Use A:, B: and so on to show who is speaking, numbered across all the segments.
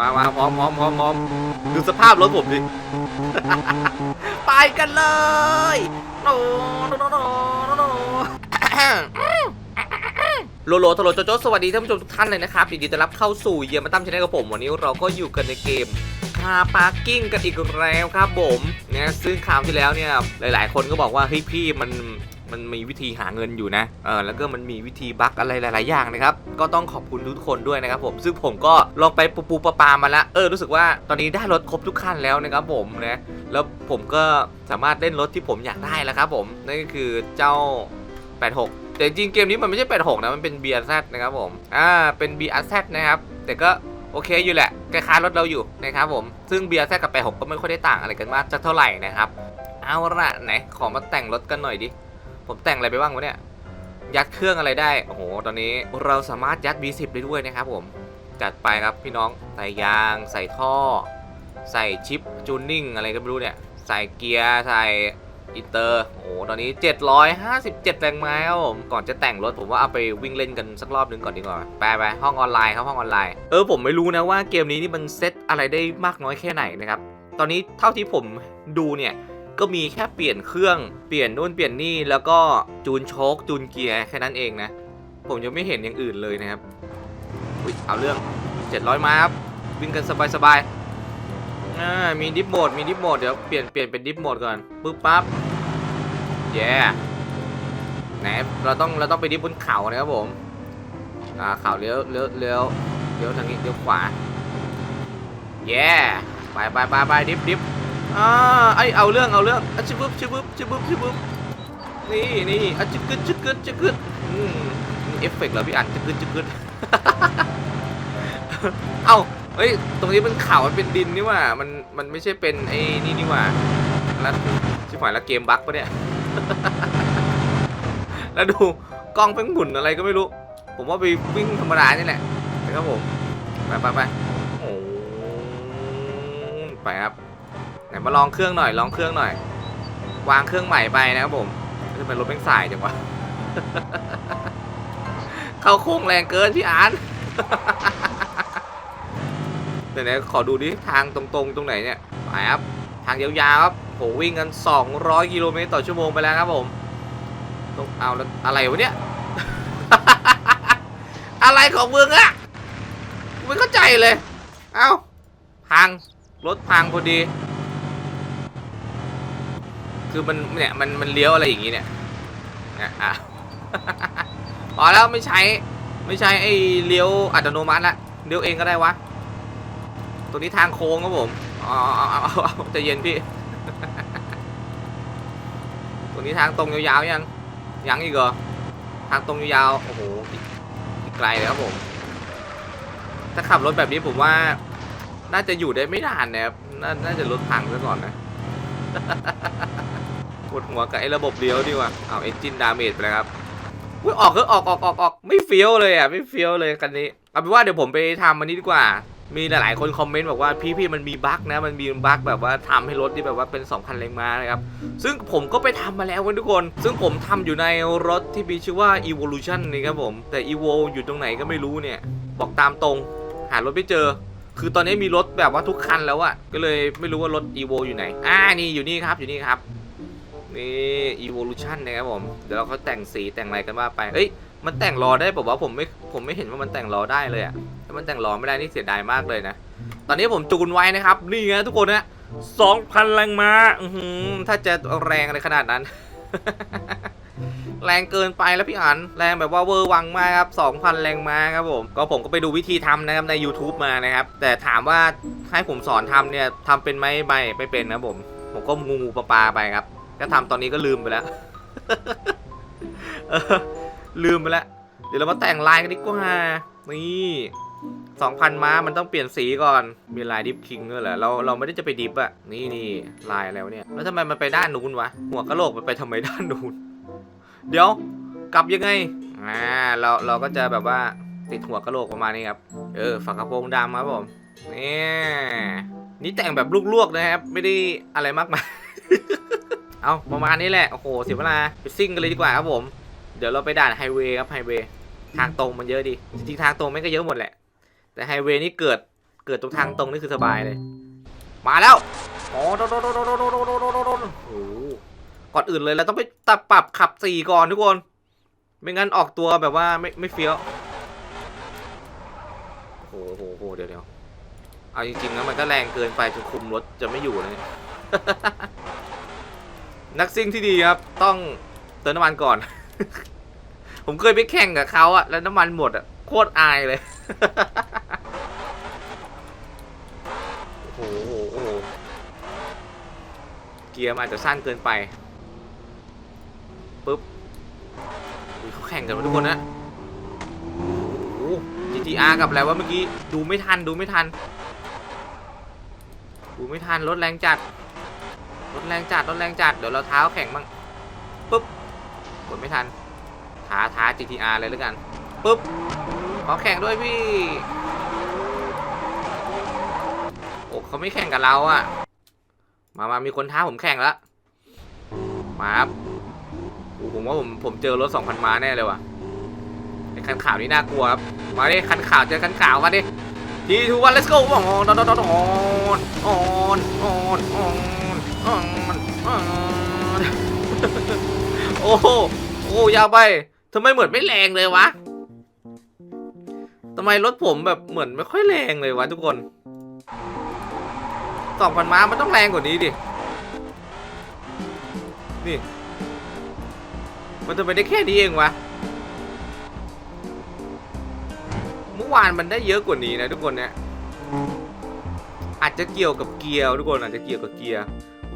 A: มามาพร้อมพร้อมพร้อมพร้อมดูสภาพรถผมดิ ไปกันเลยโโนโนโนโลโลโทโลโจโจสวัสดีท่านผู้ชมทุกท่านเลยนะครับยินดีต้อนรับเข้าสู่เยี่ยมมาตั้มชแนลกับผม วันนี้เราก็อยู่กันในเกมคาปาร์กิ้งกันอีกแล้วครับผมนี่ยซึ่งคราวที่แล้วเนี่ยหลาย ๆ คนก็บอกว่าเฮ้ยพี่มัน มันมีวิธีหาเงินอยู่นะเออแล้วก็มันมีวิธีบั๊กอะไรหลาย ๆ อย่างนะครับ ก็ต้องขอบคุณทุกคนด้วยนะครับผมซึ่งผมก็ลองไปปูปูปลาปามาแล้วเออรู้สึกว่าตอนนี้ได้รถครบทุกคันแล้วนะครับผมนะแล้วผมก็สามารถเล่นรถที่ผมอยากได้แล้วครับผมนั่นก็คือเจ้า 86แต่จริงเกมนี้มันไม่ใช่86นะมันเป็น BRZ นะครับผมอ่าเป็น BRZ นะครับแต่ก็โอเคอยู่แหละคล้ายๆรถเราอยู่นะครับผมซึ่ง BRZ กับ86ก็ไม่ค่อยได้ต่างอะไรกันมากสักเท่าไหร่นะครับเอาละไหนขอมาแต่งรถกันหน่อยดิ ผมแต่งอะไรไปบ้างวะเนี่ย ยัดเครื่องอะไรได้ โอ้โห ตอนนี้เราสามารถยัด V10 ได้ด้วยนะครับผม จัดไปครับพี่น้อง ใส่ยาง ใส่ท่อ ใส่ชิปจูนนิ่งอะไรก็ไม่รู้เนี่ย ใส่เกียร์ ใส่อินเตอร์ โอ้โห ตอนนี้ 757 แรงม้าครับผม ก่อนจะแต่งรถผมว่าเอาไปวิ่งเล่นกันสักรอบหนึงก่อนดีกว่า ไปไปห้องออนไลน์ครับห้องออนไลน์ เออผมไม่รู้นะว่าเกมนี้นี่มันเซตอะไรได้มากน้อยแค่ไหนนะครับ ตอนนี้เท่าที่ผมดูเนี่ย ก็มีแค่เปลี่ยนเครื่องเปลี่ยนนู่นเปลี่ยนนี่แล้วก็จูนโชคจูนเกียร์แค่นั้นเองนะ ผมยังไม่เห็นอย่างอื่นเลยนะครับอุ๊ยเอาเรื่อง 700ม้าครับวิ่งกันสบายๆอ่ามีดิฟโหมดมีดิฟโหมดเดี๋ยวเปลี่ยนเปลี่ยนเป็นดิฟโหมดก่อนปึ๊บปั๊บแย่ไหนเราต้องเราต้องไปดิฟบนเขานะครับผมอ่าเขาเลี้ยวเลี้ยวเลี้ยวเลี้ยวทางนี้เลี้ยวขวาแย่ไปไปไปไปดิฟดิฟ อ่าไอเอาเรื่องเอาเรื่องอะชิบึบชิบึบชิบึบชิบึบนี่นี่อะจึกกึดจึกกึดจึกกึดอืมเอฟเฟกต์เหรอพี่อันจึกกึดจึกกึดเอ้าเฮ้ยตรงนี้มันเขามันเป็นดินนี่ว่ามันมันไม่ใช่เป็นไอ้นี่นี่ว่าแล้วชิบหายแล้วเกมบั๊กปะเนี่ยแล้วดูกล้องเพิ่งหมุนอะไรก็ไม่รู้ ผมว่าไปวิ่งธรรมดานี่แหละนะครับผมไปไปไปโอ้ไปครับ ไหนมาลองเครื่องหน่อยลองเครื่องหน่อย วางเครื่องใหม่ไปนะครับผมทำไมรถแม่งสายจังวะเข้าโค้งแรงเกินพี่อาร์ตเดี๋ยวไหนขอดูดิทางตรงๆ ตรงไหนเนี่ยไปครับทางยาวๆครับโหวิ่งกัน 200 กิโลเมตรต่อชั่วโมงไปแล้วครับผมต้องเอาแล้วอะไรวะเนี่ย อะไรของมึงอะไม่เข้าใจเลย เอ้าพังรถพังพอดี คือมันเนี่ยมันมันเลี้ยวอะไรอย่างงี้เนี่ยนี่อะพอแล้วไม่ใช้ไม่ใช้ไอ้เลี้ยวอัตโนมัติละเลี้ยวเองก็ได้วะตัวนี้ทางโค้งครับผมอ๋อเอาเอาเอาใจเย็นพี่ตัวนี้ทางตรงยาวๆยังยังอีกเหรอทางตรงยาวๆโอ้โหไกลเลยครับผม ถ้าขับรถแบบนี้ผมว่า น่าจะอยู่ได้ไม่นานนะครับน่าน่าจะรถพังซะก่อนนะ ปวดหัวกับไอ้ระบบเลี้ยวดีกว่าเอาเอนจินดาเมจไปแล้วครับอุ้ยออกก็ออกออกออกออกไม่เฟี้ยวเลยอะไม่เฟี้ยวเลยคันนี้เอาเป็นว่าเดี๋ยวผมไปทำมันนี้ดีกว่า มีหลายๆคนคอมเมนต์บอกว่าพี่พี่มันมีบั๊กนะมันมีบั๊กแบบว่าทำให้รถที่แบบว่าเป็น2,000แรงม้านะครับซึ่งผมก็ไปทำมาแล้วทุกคน ซึ่งผมทำอยู่ในรถที่มีชื่อว่า Evolution นี่ครับผมแต่ Evo อยู่ตรงไหนก็ไม่รู้เนี่ย บอกตามตรง หารถไม่เจอคือตอนนี้มีรถแบบว่าทุกคันแล้วอะก็เลยไม่รู้ว่ารถ Evo อยู่ไหน อ่า นี่อยู่นี่ครับ อยู่นี่ครับ นี่ Evolution นะครับผม เดี๋ยวเราเขาแต่งสีแต่งอะไรกันว่าไป เอ้ย มันแต่งล้อได้บอกว่าผมไม่ ผมไม่เห็นว่ามันแต่งล้อได้เลยอะถ้ามันแต่งล้อไม่ได้นี่เสียดายมากเลยนะ ตอนนี้ผมจูนไว้นะครับ นี่ไงทุกคนนะ2,000แรงมาอืถ้าจะแรงอะไรขนาดนั้น แรงเกินไปแล้วพี่อันแรงแบบว่าเวอร์วังมากครับ2,000แรงมาครับผม ก็ผมก็ไปดูวิธีทำนะครับใน YouTube มานะครับ แต่ถามว่าให้ผมสอนทำเนี่ยทำเป็นไหมไม่ไม่เป็นนะผม ผมก็งูงูปลาปลาไปครับ ก็ทำตอนนี้ก็ลืมไปแล้วลืมไปแล้ว เดี๋ยวเรามาแต่งลายกันดีกว่านี่สองพันม้ามันต้องเปลี่ยนสีก่อน มีลายดิฟคิงด้วยเหรอ เราเราไม่ได้จะไปดิฟอะนี่นี่ลายอะไรวเนี่ย แล้วทำไมมันไปด้านนู้นวะ หัวกะโหลกมันไปทำไมด้านนู้น เดี๋ยวกลับยังไง อ่า เราเราก็จะแบบว่าติดหัวกะโหลกประมาณนี้ครับ เออฝากระโปรงดำครับผม นี่นี่แต่งแบบลวกๆนะครับ ไม่ได้อะไรมากมาย เอาประมาณนี้แหละ โอ้โห เสียเวลาไปซิ่งกันเลยดีกว่าครับผม เดี๋ยวเราไปด่านไฮเวย์ครับไฮเวย์ทางตรงมันเยอะดี จริงๆทางตรงไม่ก็เยอะหมดแหละ แต่ไฮเวย์นี่เกิดเกิดตรงทางตรงนี่คือสบายเลย มาแล้วโอ้โดนโดนโดนโดนโดนโดนโดนโอ้ก่อนอื่นเลยเราต้องไปตัดปรับขับสี่ก่อนทุกคน ไม่งั้นออกตัวแบบว่าไม่ไม่เฟี้ยวโอ้โหโหเดี๋ยวเดี๋ยวเอาจริงๆแล้วมันก็แรงเกินไปจนคุมรถจะไม่อยู่เลย นักซิ่งที่ดีครับ ต้องเติมน้ำมันก่อน ผมเคยไปแข่งกับเขาอะแล้วน้ำมันหมดอะโคตรอายเลย โอ้โหเกียร์มันอาจจะสั้นเกินไปปุ๊บเขาแข่งกันมาทุกคนนะโอ้ GTR กับอะไรวะเมื่อกี้ ดูไม่ทันดูไม่ทัน ดูไม่ทันรถแรงจัด รถแรงจัดรถแรงจัดเดี๋ยวเราเท้าแข่งบ้างปุ๊บกดไม่ทันท้าท้า GTR เลยแล้วกันปุ๊บขอแข่งด้วยพี่โอ้เขาไม่แข่งกับเราอะมามามีคนท้าผมแข่งแล้วมาครับผมว่าผมผมเจอรถ2,000ม้าแน่เลยว่ะไอ้คันขาวนี่น่ากลัวครับมาดิคันขาวเจอคันขาวมาดิทีทูวัน let's go ออนออนออนออนออน โอ้โหโอ้ยาวไปทำไมเหมือนไม่แรงเลยวะทำไมรถผมแบบเหมือนไม่ค่อยแรงเลยวะทุกคนสองพันม้ามันต้องแรงกว่านี้ดิ นี่ มันจะไปได้แค่นี้เองวะ เมื่อวานมันได้เยอะกว่านี้นะทุกคนเนี่ย อาจจะเกี่ยวกับเกียร์ทุกคนอาจจะเกี่ยวกับเกียร์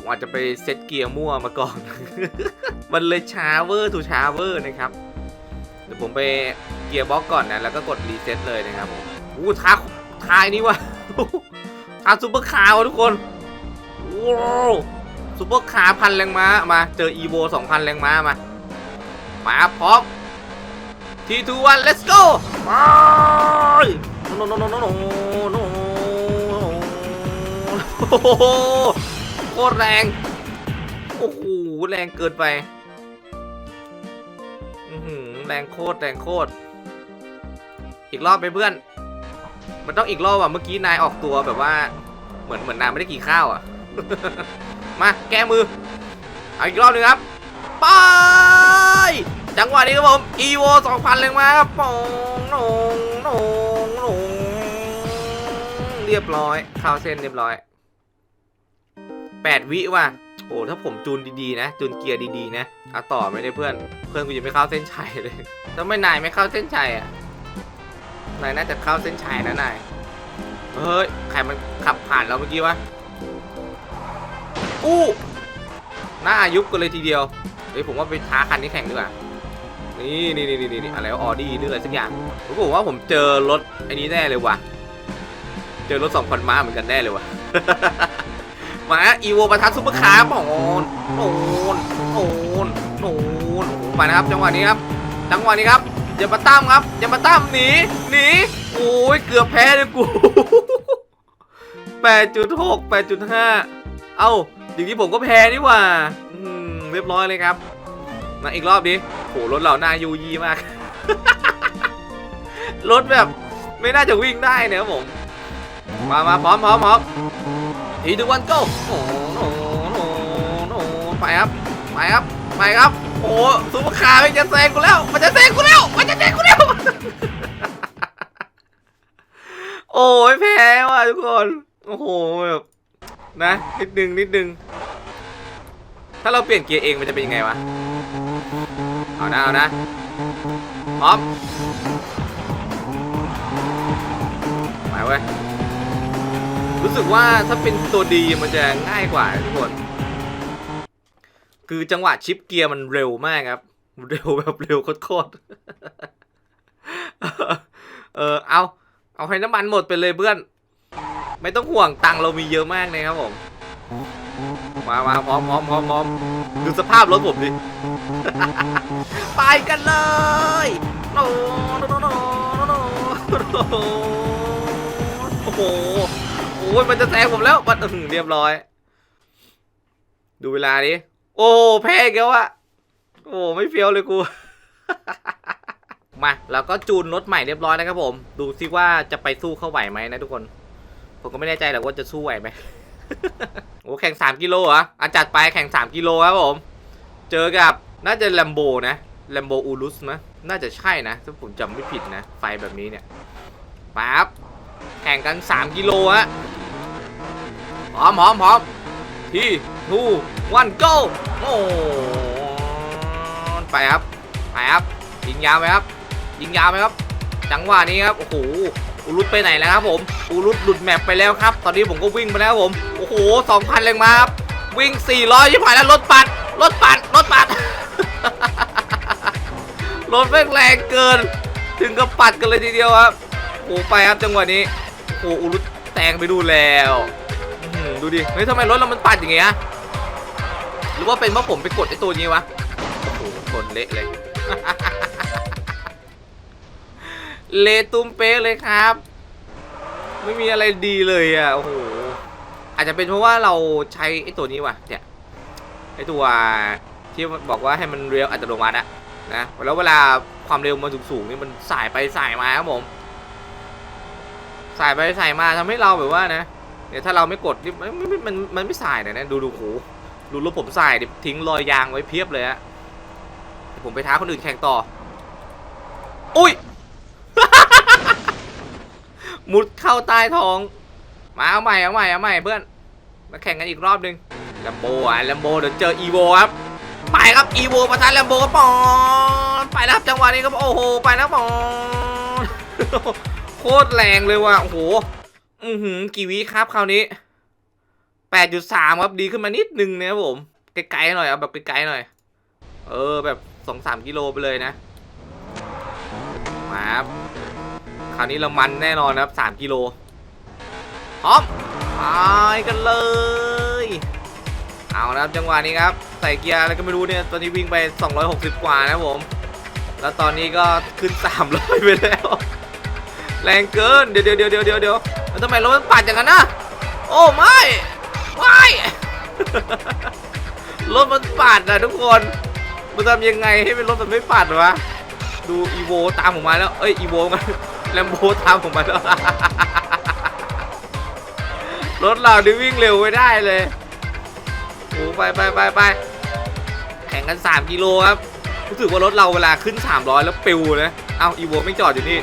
A: ผมอาจจะไปเซตเกียร์มั่วมาก่อน มันเลยช้าเวอร์ถูช้าเวอร์นะครับ เดี๋ยวผมไปเกียร์บล็อกก่อนนะ แล้วก็กดรีเซ็ตเลยนะครับผมอู้ท้าทายนี่วะทาซูเปอร์คาร์วะทุกคนว้าวซูเปอร์คาร์พันแรงม้ามา เจออีโวสองพันแรงม้ามา มาพร้อมทีทูวัน let's go ไปโนโนโนโนโนโนโอ้ โคตรแรง โอ้โห แรงเกินไปอืแรงโคตรแรงโคตร อีกรอบไปเพื่อน มันต้องอีกรอบอะ เมื่อกี้นายออกตัวแบบว่า เหมือนเหมือนนายไม่ได้กี่ข้าวอะ มาแก้มือ เอาอีกรอบหนึ่งครับ ไป จังหวะนี้ครับผม EVO 2,000เลยมาครับปองนงนงนงเรียบร้อย ข้าวเส้นเรียบร้อย 8 วิว่ะโอ้ถ้าผมจูนดีๆนะ จูนเกียร์ดีๆนะเอาต่อไม่ได้เพื่อน เพื่อนกูยังไม่เข้าเส้นชัยเลยถ้าไม่นายไม่เข้าเส้นชัยอะนายน่าจะเข้าเส้นชัยนะนายเฮ้ยใครมันขับผ่านเราเมื่อกี้วะอู้หน้ายุกันเลยทีเดียวเฮ้ยผมว่าไปท้าคันนี้แข่งดีกว่านี่นี่นี่นี่อะไรออดี้หรืออะไรสักอย่างผมว่าผมเจอรถไอ้นี้แน่เลยว่ะ เจอรถสองพันม้าเหมือนกันแน่เลยว่ะ มาอีโวประทัดซุปเปอร์คาร์ปอนโอนโอนโอนไปนะครับจังหวะนี้ครับ จังหวะนี้ครับอย่ามาตั้มครับอย่ามาตั้มหนีหนีโอ้ยเกือบแพ้เลยกู8.6 8.5เอ้าอย่างนี้ผมก็แพ้นี่ว่าเรียบร้อยเลยครับมาอีกรอบดิโหรถเรานายูยีมากรถแบบไม่น่าจะวิ่งได้เนี่ยครับผมมามาพร้อมพร้อมพร้อม ทีทุกวัน go โอ้โหโอ้โหโอ้โหไปครับไปครับไปครับโอ้ซุปเปอร์คาร์มันจะแซงกูแล้ว มันจะแซงกูแล้ว มันจะแซงกูแล้ว โอ้ยแพ้ว่ะทุกคนโอ้โหแบบนะนิดนึงนิดนึงถ้าเราเปลี่ยนเกียร์เองมันจะเป็นยังไงวะเอานะเอานะพร้อมไปเว้ย รู้สึกว่าถ้าเป็นตัวดีมันจะง่ายกว่าทุกคนคือจังหวะชิปเกียร์มันเร็วมากครับ เร็วแบบเร็วโคตรเออเอา เอาให้น้ำมันหมดไปเลยเพื่อน ไม่ต้องห่วงตังค์เรามีเยอะมากเลยครับผมมามาพร้อมพร้อมพร้อมพร้อมดูสภาพรถผมดิ ไปกันเลยโอ้โห โอ้ยมันจะแซงผมแล้วมันเรียบร้อย ดูเวลาดิโอ้แพ้อีกแล้วอะโอ้ไม่เฟี้ยวเลยกูมาแล้วก็จูนรถใหม่เรียบร้อยแล้วครับผม ดูซิว่าจะไปสู้เข้าไหวไหมนะทุกคน ผมก็ไม่แน่ใจหรอกว่าจะสู้ไหวไหมโอ้แข่ง 3 กิโลเหรออาจัดไปแข่ง 3 กิโลครับผม เจอกับน่าจะแลมโบนะแลมโบอูรุสนะน่าจะใช่นะถ้าผมจำไม่ผิดนะ ไฟแบบนี้เนี่ยปั๊บแข่งกัน 3 กิโลฮะ พร้อมพร้อมพร้อมที่ทูวันโก้โอ้ไปครับไปครับยิงยาวไหมครับ ยิงยาวไหมครับ จังหวะนี้ครับโอ้โหอูรุตไปไหนแล้วครับผมอูรุตหลุดแมปไปแล้วครับ ตอนนี้ผมก็วิ่งไปแล้วครับผมโอ้โห2,000แรงมาครับวิ่ง400ยิ่ผ่านแล้วรถปัดรถปัดรถปัดรถแม่งแรงเกิน ถึงกับปัดกันเลยทีเดียวครับโอ้ไปครับจังหวะนี้โอ้อูรุตแตงไปดูแล้ว อดูดิ เฮ้ยทำไมรถเรามันปัดอย่างเงี้ย หรือว่าเป็นเพราะผมไปกดไอ้ตัวนี้วะ โอ้โหชนเละเลย เละตุ้มเป๊ะเลยครับ ไม่มีอะไรดีเลยอะ โอ้โห อาจจะเป็นเพราะว่าเราใช้ไอ้ตัวนี้ว่ะ เนี่ย ไอ้ตัวที่บอกว่าให้มันเรียวอัตโนมัติอะนะ แล้วเวลาความเร็วมันสูงๆนี่มันสายไปสายมาครับผม สายไปสายมาทำให้เราแบบว่านะ เนี่ยถ้าเราไม่กดนี่มันมันมันมันไม่สายนะนะดูดูโหดูรถผมสายดิทิ้งรอยยางไว้เพียบเลยฮะผมไปท้าคนอื่นแข่งต่อ อุ้ย มุดเข้าใต้ท้อง มาเอาใหม่เอาใหม่เอาใหม่เพื่อน มาแข่งกันอีกรอบหนึ่งแลมโบอะแลมโบเดี๋ยวเจออีโวครับ ไปครับอีโวประทานแลมโบก็ปอนไปแล้วครับจังหวะนี้ก็โอ้โห ไปแล้วปอนโคตรแรงเลยว่ะ โอ้โห อือหือ กี่วิครับคราวนี้8.3ครับดีขึ้นมานิดนึงนะครับผม ไกลๆหน่อยเอาแบบไกลๆหน่อย เออแบบ2-3กิโลไปเลยนะมาครับคราวนี้เรามันแน่นอนนะครับ3กิโลพร้อมไปกันเลย เอานะครับจังหวะนี้ครับ ใส่เกียร์อะไรก็ไม่รู้เนี่ย ตอนนี้วิ่งไป 260 กว่านะครับผม แล้วตอนนี้ก็ขึ้น 300 ไปแล้ว แรงเกิน เดี๋ยวเดี๋ยวเดี๋ยวเดี๋ยวเดี๋ยวแล้วทำไมรถมันปัดอย่างนั้นนะโอ้ไม่ไม่รถมันปัดนะทุกคน มันทำยังไงให้เป็นรถมันไม่ปัดวะ ดูอีโวตามผมมาแล้ว เอ้ยอีโวมาแลมโบตามผมมาแล้ว รถเราดิวิ่งเร็วไม่ได้เลยโอ้ไปไปไปไปแข่งกัน 3 กิโลครับ รู้สึกว่ารถเราเวลาขึ้น 300 แล้วปิวนะ เอาอีโวไม่จอดอยู่นี่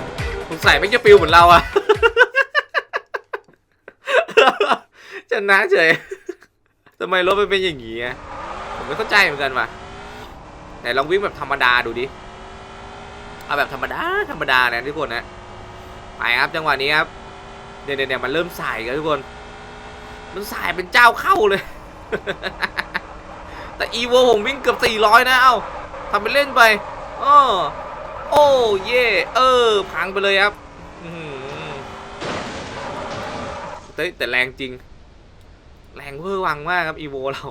A: สงสัยไม่จะปิวเหมือนเราอะชนะเฉยทำไมรถมันเป็นอย่างนี้อะผมไม่เข้าใจเหมือนกันว่ะไหนลองวิ่งแบบธรรมดาดูดิ เอาแบบธรรมดาธรรมดานะทุกคนนะ ไปครับจังหวะนี้ครับเดี๋ยวเดี๋ยวเดี๋ยวมันเริ่มสายกันทุกคน มันสายเป็นเจ้าเข้าเลย แต่อีโวผมวิ่งเกือบ400นะ เอ้าทำไปเล่นไปอ้อ โอ้เย่เออ พังไปเลยครับเฮ้ยแต่แรงจริง แรงเวอร์วังมากครับอีโวเรา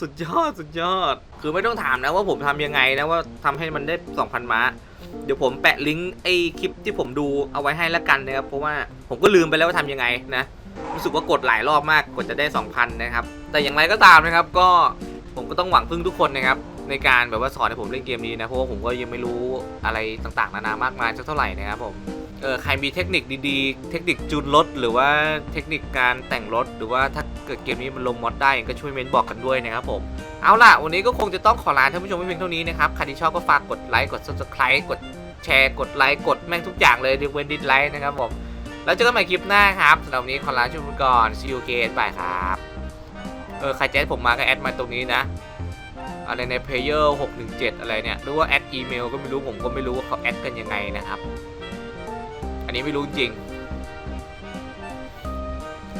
A: สุดยอดสุดยอด คือไม่ต้องถามนะว่าผมทำยังไงนะว่าทำให้มันได้ 2,000 ม้า เดี๋ยวผมแปะลิงก์ไอ้คลิปที่ผมดูเอาไว้ให้แล้วกันนะครับ เพราะว่าผมก็ลืมไปแล้วว่าทำยังไงนะ รู้สึกว่ากดหลายรอบมากกว่าจะได้ 2,000 นะครับ แต่อย่างไรก็ตามนะครับ ก็ผมก็ต้องหวังพึ่งทุกคนนะครับ ในการแบบว่าสอนให้ผมเล่นเกมนี้นะเพราะว่าผมก็ยังไม่รู้อะไรต่างๆนานามากมายสักเท่าไหร่นะครับผมเออใครมีเทคนิคดีๆ เทคนิคจูนรถ หรือว่าเทคนิคการแต่งรถ หรือว่าถ้าเกิดเกมนี้มันลงมอดได้ก็ช่วยเมนบอกกันด้วยนะครับผมเอาล่ะ วันนี้ก็คงจะต้องขอลาท่านผู้ชมไปเพียงเท่านี้นะครับใครที่ชอบก็ฝากกดไลค์กด subscribe กดแชร์กดไลค์กดแม่งทุกอย่างเลยยกเวนดิสไลค์นะครับผมแล้วเจอกันใหม่คลิปหน้าครับสำหรับวันนี้ขอลาช่วงก่อน see you again บายครับเออใครจะแอดผมมาก็แอดมาตรงนี้นะ อะไรในเพลเยอร์617 อะไรเนี่ย หรือว่าแอดอีเมลก็ไม่รู้ผมก็ไม่รู้ว่าเขาแอดกันยังไงนะครับ อันนี้ไม่รู้จริง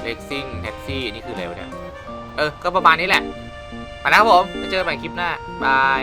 A: เล็กซิ่งแท็กซี่นี่คืออะไรวะเนี่ย เออ ก็ประมาณนี้แหละไปแล้วครับผมเจอกันใหม่คลิปหน้า บาย